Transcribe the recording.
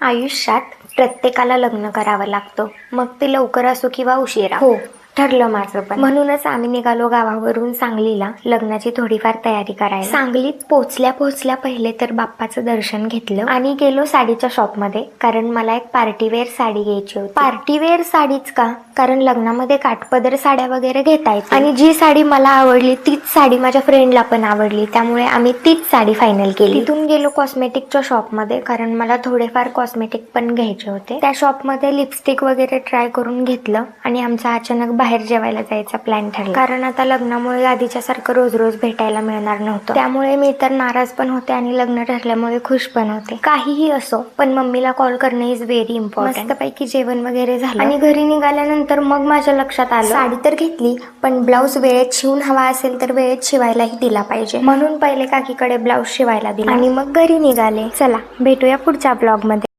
आयुष्यात प्रत्येकाला लग्न करावं लागतं. मग ते लवकर असो किंवा उशिरा. हो. ठरलं माझं पण. म्हणूनच आम्ही निघालो गावावरून सांगलीला लग्नाची थोडीफार तयारी करायला. सांगलीत पोचल्या पोचल्या पहिले तर बाप्पाचं दर्शन घेतलं आणि गेलो साडीच्या शॉपमध्ये कारण मला एक पार्टीवेअर साडी घ्यायची होती. पार्टीवेअर साडीच का? कारण लग्नामध्ये काठपदर साड्या वगैरे घेता येत आणि जी साडी मला आवडली तीच साडी माझ्या फ्रेंडला पण आवडली. त्यामुळे आम्ही तीच साडी फायनल केली. तिथून गेलो कॉस्मेटिकच्या शॉपमध्ये कारण मला थोडेफार कॉस्मेटिक पण घ्यायचे होते. त्या शॉपमध्ये लिपस्टिक वगैरे ट्राय करून घेतलं आणि आमचा अचानक बाहेर जेवायला जायचा प्लॅन ठरला. कारण आता लग्नामुळे आधीच्या सारखं रोज रोज भेटायला मिळणार नव्हतं. त्यामुळे मी तर नाराज पण होते आणि लग्न ठरल्यामुळे खुश पण होते. काहीही असो पण मम्मीला कॉल करणे इज व्हेरी इम्पॉर्टंट पैकी जेवण वगैरे झालं. आणि घरी निघाल्यानंतर मग माझ्या लक्षात आलं. साडी तर घेतली पण ब्लाऊज वेळेत शिवून हवा असेल तर वेळेत शिवायलाही दिला पाहिजे. म्हणून पहिले काकीकडे ब्लाऊज शिवायला दिला. आणि मग घरी निघाले. चला भेटूया पुढच्या ब्लॉगमध्ये.